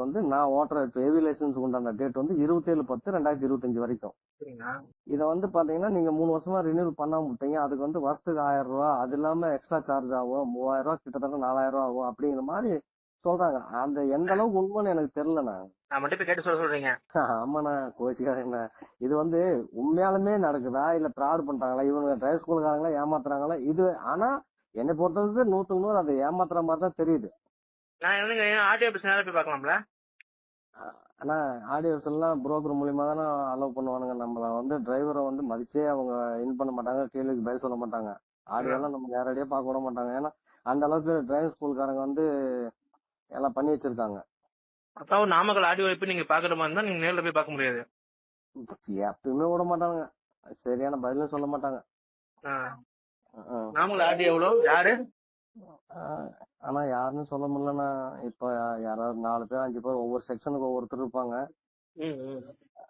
வந்து நான் ஓட்டுற ஹெவி லைசன்ஸ் உண்டான டேட் வந்து இருபத்தேழு பத்து ரெண்டாயிரத்தி இருபத்தஞ்சு வரைக்கும். இதை வந்து பாத்தீங்கன்னா நீங்க மூணு வருஷமா ரினியூல் பண்ணாம விட்டீங்க. அதுக்கு வந்து வருஷத்துக்கு ஆயிரம் ரூபாய் அது இல்லாம எக்ஸ்ட்ரா சார்ஜ் ஆகும். மூவாயிரம் ரூபாய் கிட்டத்தட்ட நாலாயிரம் ரூபாய் ஆகும் அப்படிங்கிற மாதிரி சொல்றாங்க. அந்த எந்த அளவுக்கு உண்மைன்னு எனக்கு தெரியலண்ணா. நான் மட்டும் கேட்டு சொல்ல சொல்றீங்க. ஆமாண்ணா கோச்சிக்காதீங்கண்ணா. இது வந்து உண்மையாலுமே நடக்குதா? இல்ல ஃப்ராட் பண்றாங்களா? இவங்க டிரைவ் ஸ்கூலுக்காரங்களா ஏமாத்துறாங்களா? இது ஆனா என்னை பொறுத்தவரைக்கும் நூத்துக்கு நூறு அதை ஏமாத்துற மாதிரி தான் தெரியுது. நான் வந்து ஆர்டிஓ ஆபீஸ் நேரம் போய் பார்க்கலாம்ல? ஆனா ஆடியோஸ் எல்லாம் புரோக்கர் மூலியமா தானே அலோவ் பண்ணுவானுங்க. நம்மள வந்து டிரைவரை வந்து மதிச்சே அவங்க இன் பண்ண மாட்டாங்க கேள்விக்கு பதில் சொல்ல மாட்டாங்க. ஆடியோ எல்லாம் நம்ம நேரடியா பார்க்க விட மாட்டாங்க. ஏன்னா அந்த அளவுக்கு டிரைவிங் ஸ்கூல்காரங்க வந்து எல்லாம் பண்ணி வச்சிருக்காங்க. அப்போ நாமக்கல் ஆடியோ போய் நீங்க பாக்குற மாதிரி இருந்தா நீங்க நேர்ல போய் பார்க்க முடியாது. எப்பயுமே விட மாட்டாங்க சரியான பதிலும் சொல்ல மாட்டாங்க. நாமக்கல் ஆடியோ எவ்வளவு யாரு? ஆனா யாருன்னு சொல்ல முடியலன்னா இப்ப யாராவது நாலு பேர் அஞ்சு பேர் ஒவ்வொரு செக்ஷனுக்கு ஒவ்வொருத்தர் இருப்பாங்க.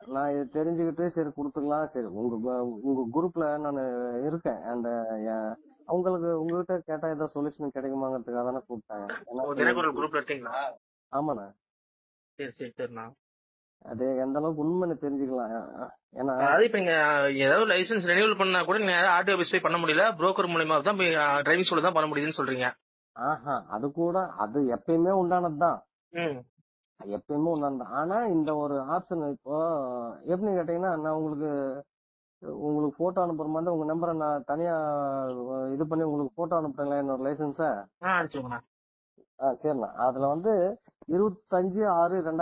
நான் இது தெரிஞ்சுக்கிட்டு சரி கொடுத்துக்கலாம். சரி உங்க கு- உங்க குரூப்ல நான் இருக்கேன். அந்த உங்களுக்கு உங்ககிட்ட கேட்டா ஏதாவது சொல்யூஷன் கிடைக்குமாங்கிறதுக்காக தானே கூப்பிட்டேன். ஏன்னா தினக்குரல் குரூப்ல இருக்கீங்களா? ஆமாண்ணா. சரி சரி சரிண்ணா. அது எந்த அளவுக்கு உண்மைன்னு தெரிஞ்சுக்கலாம். ஏன்னா அதாவது இப்ப நீங்க ஏதாவது லைசன்ஸ் ரெனியூவல் பண்ணா கூட நீங்க ஆர்டிஓ ஆபீஸ் போய் பண்ண முடியல. புரோக்கர் மூலியமா தான் டிரைவிங் ஸ்கூல்ல தான் பண்ண முடியுதுன்னு சொல்றீங்க. ஆஹா. அது கூட அது எப்பயுமே உண்டானதுதான். எப்பயுமே உண்டானது. ஆனா இந்த ஒரு ஆப்ஷன் இப்போ எப்படின்னு கேட்டீங்கன்னா நான் உங்களுக்கு உங்களுக்கு போட்டோ அனுப்புற மாதிரி உங்க நம்பரை நான் தனியா இது பண்ணி உங்களுக்கு போட்டோ அனுப்புறேங்களா என்னோட லைசன்ஸ சரிண்ணா. அதுல வந்து இருபத்தஞ்சு ஆறு ரெண்டாயிரத்தி